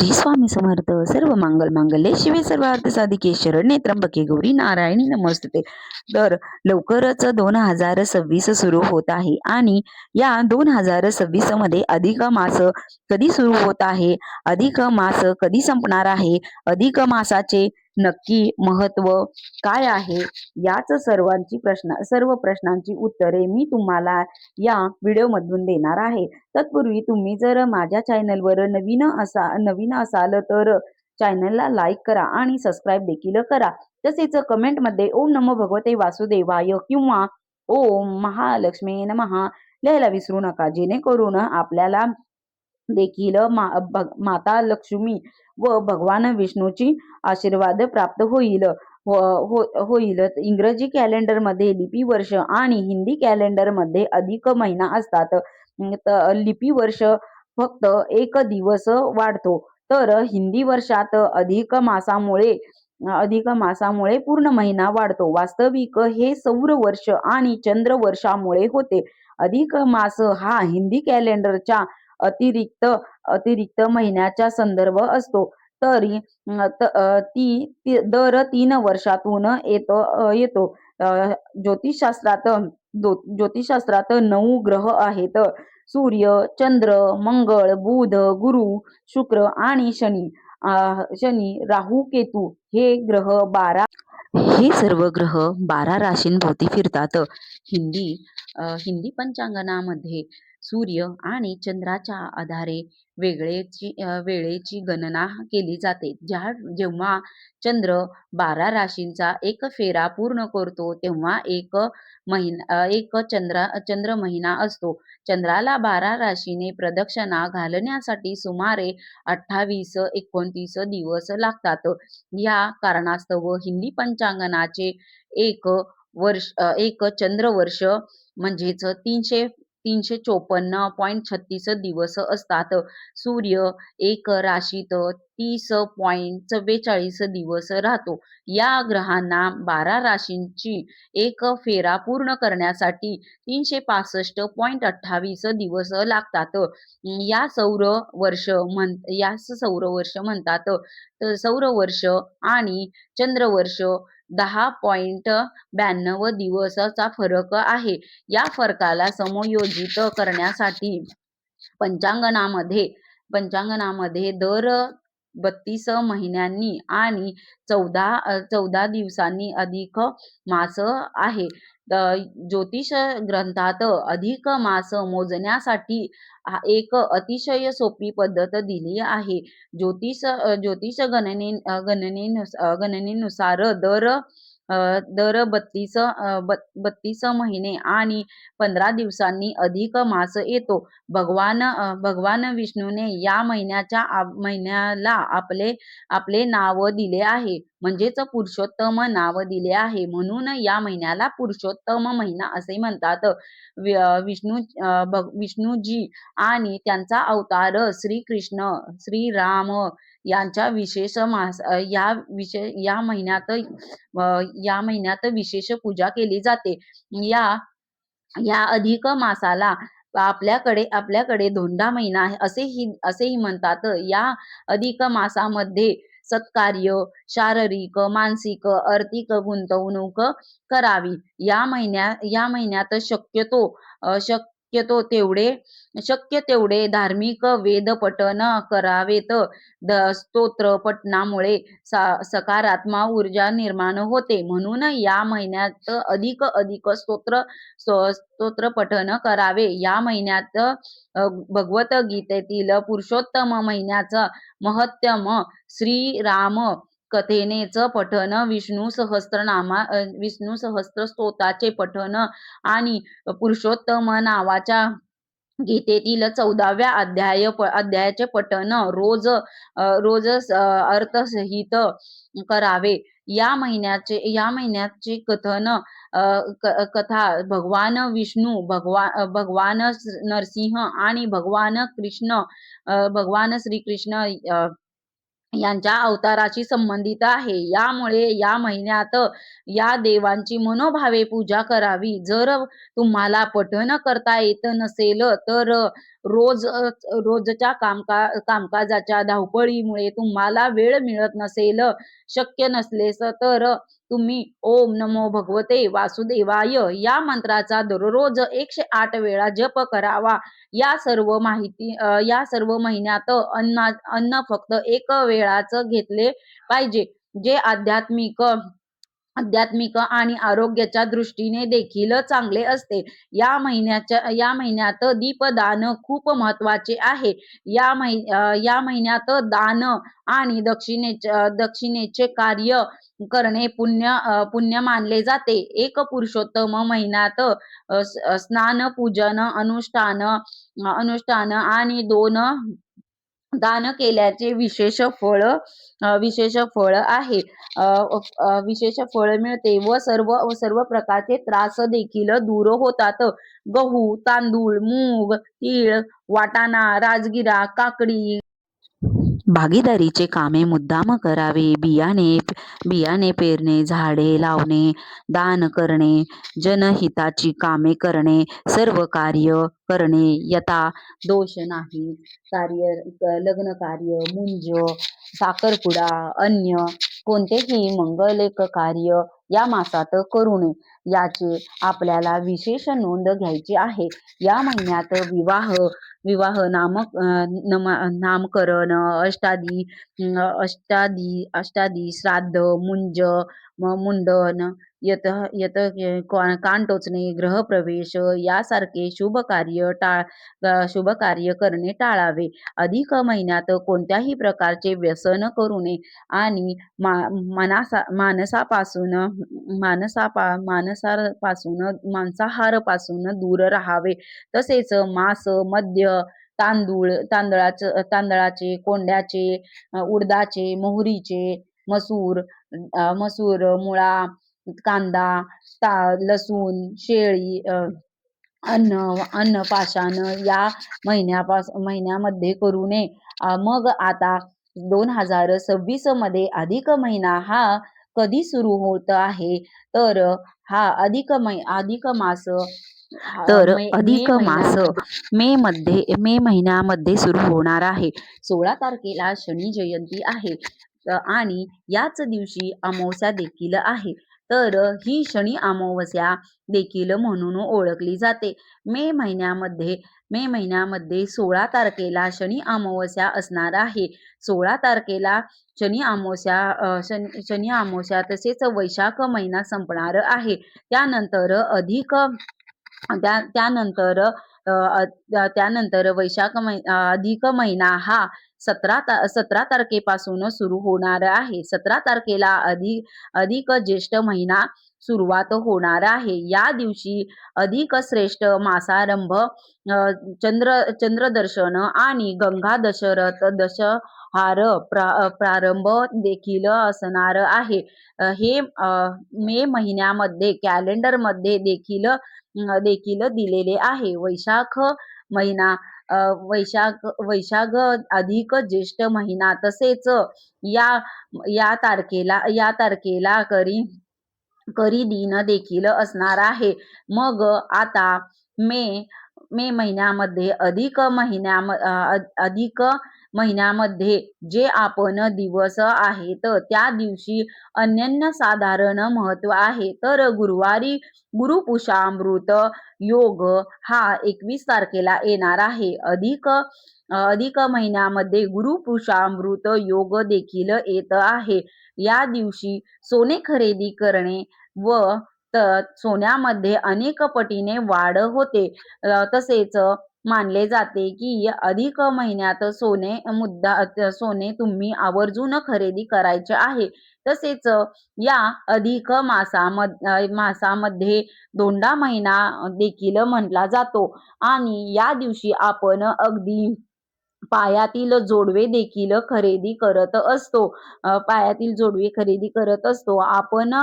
श्री स्वामी समर्थ. सर्व मंगल मांगल्ये. शिवे सर्व अर्थ साधिके शरण्ये त्र्यंबके गौरी नारायणी नमस्ते तर लवकरच दोन हजार सव्वीस सुरू होत आहे आणि या दोन हजार सव्वीसमध्ये अधिक मास कधी सुरू होत आहे? अधिक मास कधी संपणार आहे? अधिक मासाचे नक्की महत्त्व काय आहे? याच सर्वांची प्रश्न सर्व प्रश्नांची उत्तरे मी तुम्हाला या व्हिडिओ मधून देणार आहे. तत्पूर्वी तुम्ही जर माझ्या चॅनलवर नवीन असा नवीन असाल तर चॅनलला लाईक करा आणि सबस्क्राईब देखील करा. तसेच कमेंटमध्ये ओम नमो भगवते वासुदेवाय किंवा ओम महालक्ष्मी नमहा लिहायला विसरू नका. जेणेकरून आपल्याला देखील मा माता लक्ष्मी व भगवान विष्णूची आशीर्वाद प्राप्त होईल. हो- हो- होईल. इंग्रजी कॅलेंडरमध्ये लिपी वर्ष आणि हिंदी कॅलेंडरमध्ये अधिक महिना असतात. लिपी वर्ष फक्त एक दिवस वाढतो. तर हिंदी वर्षात अधिक मासामुळे अधिक मासामुळे पूर्ण महिना वाढतो. वास्तविक हे सौर वर्ष आणि चंद्र वर्षामुळे होते. अधिक मास हा हिंदी कॅलेंडरच्या अतिरिक्त अतिरिक्त महिन्याचा संदर्भ असतो. तरी अं, ती ती- दर तीन वर्षातून येतो अं, येतो. ज्योतिषशास्त्रात ज्योतिषशास्त्रात नऊ ग्रह आहेत. सूर्य चंद्र मंगळ बुध गुरु शुक्र आणि शनी. शनी राहू केतू हे ग्रह बारा हे सर्व ग्रह बारा राशींभोवती फिरतात. हिंदी हिंदी पंचांगणामध्ये सूर्य आणि चंद्राच्या आधारे वेगळेची वेळेची गणना केली जाते. ज्या जेव्हा चंद्र बारा राशींचा एक फेरा पूर्ण करतो तेव्हा एक महिना एक चंद्रा चंद्र महिना असतो. चंद्राला बारा राशीने प्रदक्षिणा घालण्यासाठी सुमारे अठ्ठावीस एकोणतीस दिवस लागतात. या कारणास्तव हिंदी पंचांगणाचे एक वर्ष एक चंद्रवर्ष म्हणजेच तीनशे तीनशे चोपन्न पॉईंट छत्तीस दिवस असतात. सूर्य एक राशीत तीस पॉईंट चव्वेचाळीस दिवस राहतो. या ग्रहांना बारा राशींची एक फेरा पूर्ण करण्यासाठी तीनशे पासष्ट पॉईंट अठ्ठावीस दिवस लागतात. या सौर वर्ष म्हण यास सौर वर्ष म्हणतात. तर सौर वर्ष आणि चंद्रवर्ष दहा पॉइंट ब्याण्णव दिवसाचा फरक आहे. या फरकाला समयोजित करण्यासाठी पंचांगणामध्ये पंचांगणामध्ये दर बत्तीस महिन्यांनी आणि चौदा चौदा दिवसांनी अधिक मास आहे. ज्योतिष ग्रंथात अधिक मास मोजण्यासाठी हा एक अतिशय सोपी पद्धत दिली आहे. ज्योतिष ज्योतिष गणने गणने गणनेनुसार दर दर बत्तीस बत्तीस महिने आणि पंधरा दिवसांनी अधिक मास येतो. भगवान भगवान विष्णूने या महिन्याच्या महिन्याला आपले आपले नाव दिले आहे. म्हणजेच पुरुषोत्तम नाव दिले आहे. म्हणून या महिन्याला पुरुषोत्तम महिना असे म्हणतात. विष्णू भग- विष्णूजी आणि त्यांचा अवतार श्रीकृष्ण श्रीराम यांच्या विशेष मास या विशेष या महिन्यात या महिन्यात विशेष पूजा केली जाते. या या अधिक मासाला आपल्याकडे आपल्याकडे धोंडा महिना आहे असेही असेही म्हणतात. या अधिक मासामध्ये सत्कार्य शारीरिक मानसिक आर्थिक गुंतवणूक करावी. या महिन्या या महिन्यात शक्यतो शक शक्यतो तेवढे शक्य तेवढे धार्मिक वेदपठन करावेत. द स्तोत्र पठणामुळे सकारात्मक ऊर्जा निर्माण होते. म्हणून या महिन्यात अधिक अधिक स्तोत्र स्तोत्र पठन करावे. या महिन्यात भगवत गीतेतील पुरुषोत्तम महिन्याचं महत्तम श्रीराम कथेनेच पठन विष्णू सहस्त्रनामा विष्णू सहस्त्र स्तोताचे पठन आणि पुरुषोत्तम नावाच्या गीतेतील चौदाव्या अध्याय प- अध्यायाचे पठन रोज रोज अर्थसहित करावे. या महिन्याचे या महिन्याचे कथन कथा भगवान विष्णू भगवान भगवान नरसिंह आणि भगवान कृष्ण भगवान श्रीकृष्ण अ, यांच्या अवताराशी संबंधित आहे. यामुळे या महिन्यात या देवांची मनोभावे पूजा करावी. जर तुम्हाला पठण करता येत नसेल तर रोज रोजच्या कामका कामकाजाच्या धावपळीमुळे तुम्हाला वेळ मिळत नसेल शक्य नसलेस तर तुम्ही ओम नमो भगवते वासुदेवाय या मंत्राचा दररोज एकशे आठ वेळा जप करावा. या सर्व माहिती या सर्व महिन्यात अन्न अन्न फक्त एक वेळाच घेतले पाहिजे. जे आध्यात्मिक आध्यात्मिक आणि आरोग्याच्या दृष्टीने देखील चांगले असते. या महिन्याच्या या महिन्यात दीपदान खूप महत्त्वाचे आहे. या महि या महिन्यात दान आणि दक्षिणेच्या दक्षिणेचे कार्य करणे पुण्य पुण्य मानले जाते. एक पुरुषोत्तम महिन्यात स्नान पूजन अनुष्ठान अनुष्ठान आणि दोन दान केल्याचे विशेष फळ विशेष फळ आहे. अ, विशेष फळ मिळते व सर्व सर्व प्रकारचे त्रास देखील दूर होतात. गहू तांदूळ मूग तीळ वाटाणा राजगिरा काकडी भागीदारीचे कामे मुद्दाम करावे बियाणे बियाणे पेरणे झाडे लावणे दान करणे जनहिताची कामे करणे सर्व कार्य करणे. यथा दोष नाही कार्य लग्न कार्य मुंज साखरपुडा अन्य कोणतेही मंगलेक कार्य या मासात करू नये. याची आपल्याला विशेष नोंद घ्यायची आहे. या महिन्यात विवाह विवाह नामक नम नामकरण अष्टादी अष्टादी अष्टादी श्राद्ध मुंज मुंडन यत यत का- कान टोचणे ग्रहप्रवेश यासारखे शुभ कार्य टाळ शुभ कार्य करणे टाळावे. अधिक महिन्यात कोणत्याही प्रकारचे व्यसन करू नये. आणि मा मनासा माणसापासून माणसापा माणसापासून मांसाहारपासून दूर राहावे. तसेच मांस मद्य तांदूळ तांदळाचं तांदळाचे कोंड्याचे उडदाचे मोहरीचे मसूर मसूर मुळा कांदा ता लसूण शेळी अन्न अन्न पाषाण या महिन्यापास महिन्यामध्ये करू नये. मग आता दोन हजार सव्वीसमध्ये अधिक महिना हा कधी सुरू होत आहे? तर हा अधिक मै अधिक मास तर मे- अधिक मास मे मध्ये मे महिन्यामध्ये सुरू होणार आहे. सोळा तारखेला शनी जयंती आहे. आणि याच दिवशी अमावस्या देखील आहे. तर ही शनी अमावस्या देखील म्हणून ओळखली जाते. मे महिन्यामध्ये मे महिन्यामध्ये सोळा तारखेला शनी अमावस्या असणार आहे. सोळा तारखेला शनी अमावस्या शनी शनी अमावस्या तसेच वैशाख महिना संपणार आहे. त्यानंतर अधिक त्या त्यानंतर त्यानंतर वैशाख महि अधिक महिना हा सतरा ता सतरा तारखेपासून सुरू होणार आहे. सतरा तारखेला अधिक अधिक ज्येष्ठ महिना सुरुवात होणार आहे. या दिवशी अधिक श्रेष्ठ मासारंभ चंद्र चंद्रदर्शन आणि गंगा दशरथ दशहार प्रा प्रारंभ देखील असणार आहे. हे मे महिन्यामध्ये कॅलेंडरमध्ये देखील देखील दिलेले आहे. वैशाख महिना वैशाख वैशाख अधिक ज्येष्ठ महिना तसेच या या तारखेला या तारखेला करी करी दिन देखील असणार आहे. मग आता मे मे महिन्यामध्ये अधिक महिन्या अधिक महिन्यामध्ये जे आपण दिवस आहेत त्या दिवशी अनन्य साधारण महत्त्व आहे. तर गुरुवारी गुरुपुषामृत योग हा एकवीस तारखेला येणार आहे. अधिक अधिक महिन्यामध्ये गुरुपुषामृत योग देखील येत आहे. या दिवशी सोने खरेदी करणे व तर सोन्यामध्ये अनेक पटीने वाढ होते. तसेच मानले जाते की अधिक महिन्यात सोने मुद्दा सोने तुम्ही आवर्जून खरेदी करायचे आहे. तसेच या अधिक मासामध्ये मासामध्ये दोंडा महिना देखील म्हटला जातो. आणि या दिवशी आपण अगदी पायातील जोडवे देखील खरेदी करत असतो. पायातील जोडवे खरेदी करत असतो. आपण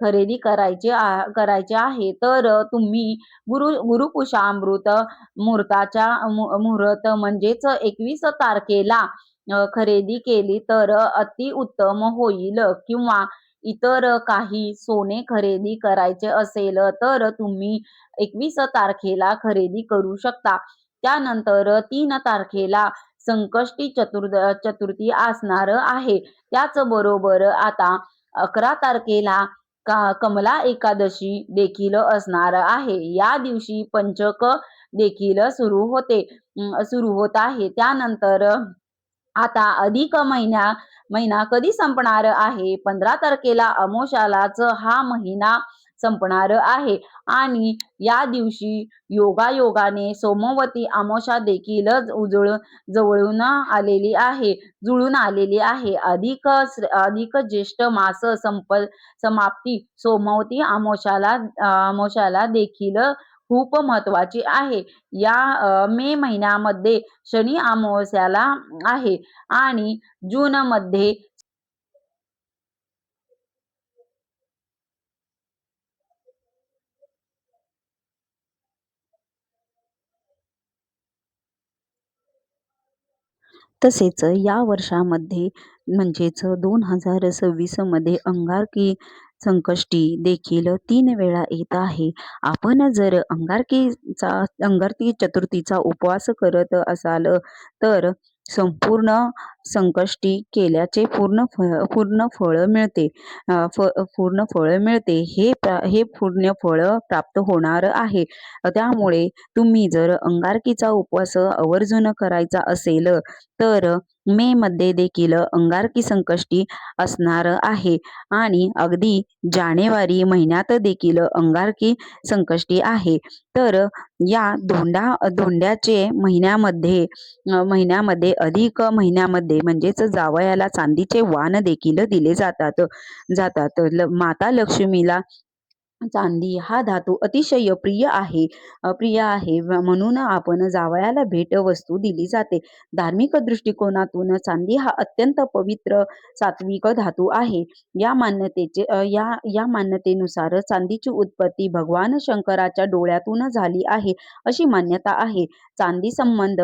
खरेदी करायचे करायचे आहे तर तुम्ही गुरु गुरुपुषामृत मुहूर्ताच्या मुहूर्त म्हणजेच एकवीस तारखेला खरेदी केली तर अति उत्तम होईल किंवा इतर काही सोने खरेदी करायचे असेल तर तुम्ही एकवीस तारखेला खरेदी करू शकता. त्यानंतर तीन तारखेला संकष्टी चतुर्द चतुर्थी असणार आहे. त्याचबरोबर आता अकरा तारखेला का कमला एकादशी देखील असणार आहे. या दिवशी पंचक देखील सुरू होते सुरू होत आहे. त्यानंतर आता अधिक महिन्या महिना कधी संपणार आहे? पंधरा तारखेला अमोशालाच हा महिना संपणार आहे. आणि या दिवशी योगायोगाने सोमवती आमोशा देखील उजळ जवळून आलेली आहे जुळून आलेली आहे. अधिक अधिक ज्येष्ठ मास संप समाप्ती सोमवती आमोशाला आमोशाला देखील खूप महत्वाची आहे. या मे महिन्यामध्ये शनी अमावस्याला आहे. आणि जून मध्ये तसेच या वर्षामध्ये म्हणजेच दोन हजार सव्वीसमध्ये अंगारकी संकष्टी देखील तीन वेळा येत आहे. आपण जर अंगारकीचा अंगारकी चतुर्थीचा उपवास करत असाल तर संपूर्ण संकष्टी केल्याचे पूर्ण फळ पूर्ण फळ मिळते. फ पूर्ण फळ मिळते. हे प्रा हे पूर्ण फळ प्राप्त होणार आहे. त्यामुळे तुम्ही जर अंगारकीचा उपवास आवर्जून करायचा असेल तर मे मध्ये देखील अंगारकी संकष्टी असणार आहे. आणि अगदी जानेवारी महिन्यात देखील अंगारकी संकष्टी आहे. तर या धोंडा धोंड्याचे महिन्यामध्ये महिन्यामध्ये अधिक महिन्यामध्ये म्हणजेच जावयाला चांदीचे वाण देखील दिले जातात. जातात. ल माता लक्ष्मीला चांदी हा धातू अतिशय प्रिय आहे. प्रिय आहे म्हणून आपण जावयाला भेट वस्तू दिली जाते. धार्मिक दृष्टिकोनातून चांदी हा अत्यंत पवित्र सात्विक धातू आहे. या मान्यतेचे या या मान्यतेनुसार चांदीची उत्पत्ती भगवान शंकराच्या डोळ्यातून झाली आहे अशी मान्यता आहे. चांदी संबंध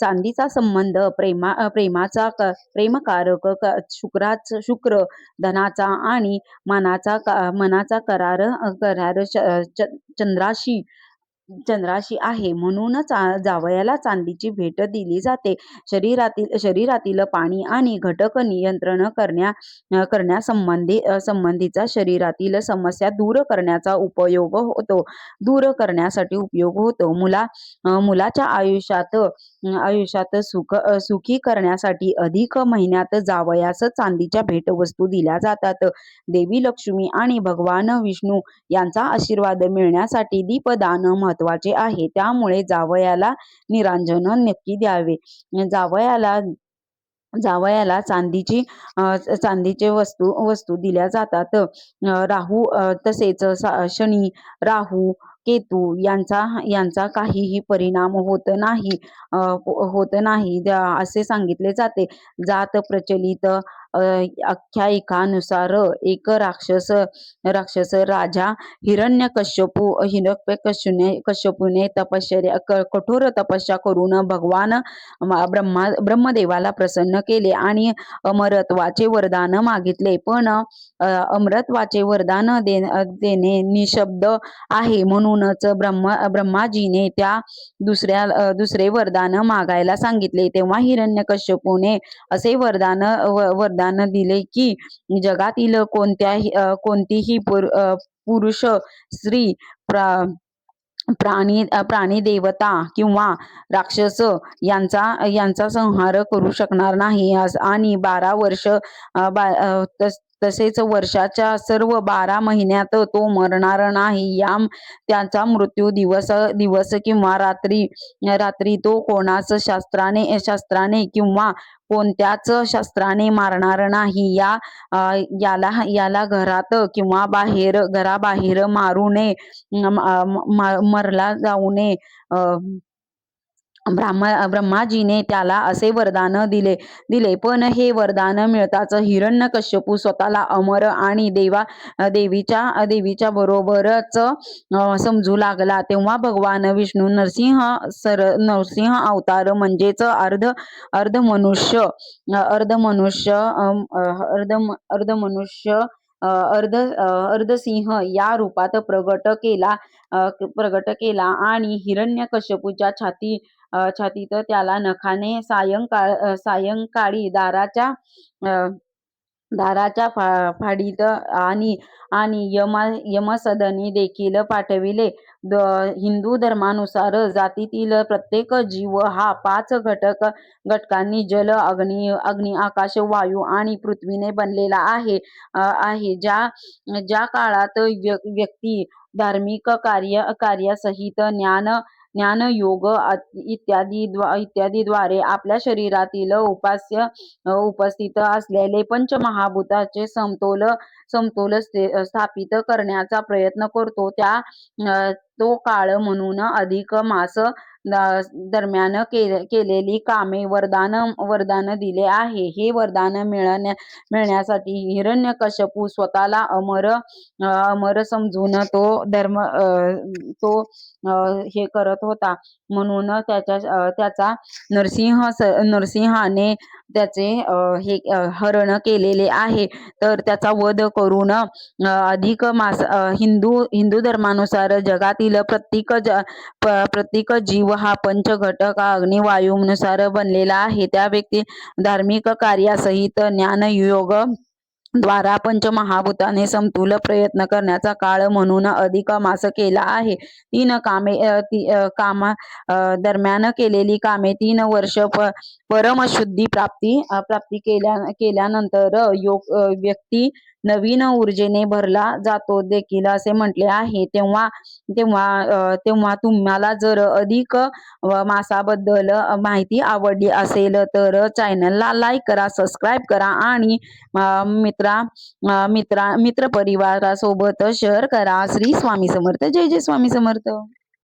चांदीचा संबंध प्रेमा प्रेमाचा क प्रेमकारक क शुक्राच शुक्र धनाचा आणि मनाचा का मनाचा करार करार च- चंद्राशी चंद्राशी आहे. म्हणूनच जावयाला चांदीची भेट दिली जाते. शरीरातील शरीरातील पाणी आणि घटक नियंत्रण करण्या करण्यासंबंधी संबंधीचा शरीरातील समस्या दूर करण्याचा उपयोग होतो. दूर करण्यासाठी उपयोग होतो. मुला मुलाच्या आयुष्यात आयुष्यात सुख सुखी करण्यासाठी अधिक महिन्यात जावयास चांदीच्या भेटवस्तू दिल्या जातात. देवी लक्ष्मी आणि भगवान विष्णू यांचा आशीर्वाद मिळण्यासाठी दीपदान महत्त्वाचे आहे. त्यामुळे जावयाला निरांजन नक्की द्यावे. जावयाला जावयाला चांदीची चांदीचे वस्तू वस्तू दिल्या जातात. राहू तसेच शनी राहू केतू यांचा यांचा काहीही परिणाम होत नाही. हो, होत नाही. असे सांगितले जाते. जात प्रचलित आख्यायिकानुसार एक राक्षस राक्षस राजा हिरण्य कश्यपू हिरण्यकश्यपूने कश्यपूने तपश्चर्या कठोर तपस्या करून भगवान ब्रह्मा ब्रह्मदेवाला प्रसन्न केले आणि अमरत्वाचे वरदान मागितले. पण अमरत्वाचे वरदान दे देणे निशब्द आहे. म्हणूनच ब्रह्म ब्रह्माजीने त्या दुसऱ्या दुसरे वरदान मागायला सांगितले. तेव्हा हिरण्य कश्यपूने असे वरदान व- वरदान दिले की जगातील कोणत्याही कोणतीही पुर पुरुष स्त्री प्रा प्राणी प्राणी देवता किंवा राक्षस यांचा यांचा संहार करू शकणार नाही. आणि बारा वर्ष बा- तसेच वर्षाच्या सर्व बारा महिन्यात तो मरणार नाही. या त्याचा मृत्यू दिवस दिवस किंवा रात्री रात्री तो कोणाच शास्त्राने शास्त्राने किंवा कोणत्याच शास्त्राने मारणार नाही. या याला याला घरात किंवा बाहेर घराबाहेर मारू नये. मरला जाऊ नये. अं ब्राह्म ब्रह्माजीने त्याला असे वरदान दिले दिले. पण हे वरदान मिळताच हिरण्यकश्यपू स्वतःला अमर आणि देवा देवीच्या देवीच्या बरोबरच समजू लागला. तेव्हा भगवान विष्णू नरसिंह सर नरसिंह अवतार म्हणजेच अर्ध अर्ध मनुष्य अर्ध मनुष्य अर्ध अर्ध मनुष्य अर्ध अर्धसिंह या रूपात प्रगट केला प्रगट केला. आणि हिरण्यकश्यपूच्या छाती छातीत त्याला नखाने सायंकाळ सायंकाळी दाराच्या दाराच्या फा फाडीत आणि आणि यमा यमसदनी देखील पाठविले. द हिंदू धर्मानुसार जातीतील प्रत्येक जीव हा पाच घटक घटकांनी जल अग्नी अग्नी आकाश वायू आणि पृथ्वीने बनलेला आहे आहे. ज्या ज्या काळात व्य- व्यक्ती धार्मिक कार्य कार्यासहित ज्ञान ज्ञान योग इत्यादी इत्यादी इत्यादीद्वारे आपल्या शरीरातील उपास्य उपस्थित असलेले पंचमहाभूताचे समतोल समतोल स्थापित करण्याचा प्रयत्न करतो. त्या तो काळ म्हणून अधिक मास दरम्यान के- केलेली कामे वरदान वरदान दिले आहे. हे वरदान मिळण्या मिळण्यासाठी हिरण्यकश्यपू स्वतःला अमर अमर समजून तो धर्म तो हे करत होता. म्हणून त्याच्या त्याचा नरसिंह नरसिंहाने त्याचे हे हरण केलेले आहे. तर त्याचा वध करून अधिक मास हिंदू हिंदू धर्मानुसार जगातील प्रत्येक ज प्रत्येक जीव हा पंचघटक अग्निवायूनुसार बनलेला आहे. त्या व्यक्ती धार्मिक कार्यासहित ज्ञानयोग द्वारा पंचमहाभूताने समतुल प्रयत्न करण्याचा काळ म्हणून अधिक मास केला आहे. तीन कामे ती कामा दरम्यान केलेली कामे तीन वर्ष प परमशुद्धी प्राप्ती प्राप्ती केल्या केल्यानंतर योग व्यक्ती नवीन ऊर्जेने भरला जातो देखील असे म्हटले आहे. तेव्हा तेव्हा तेव्हा तुम्हाला जर अधिक मासाबद्दल माहिती आवडली असेल तर चॅनलला लाईक करा सबस्क्राईब करा आणि मित्रा मित्रा मित्र परिवारासोबत शेअर करा. श्री स्वामी समर्थ. जय जय स्वामी समर्थ.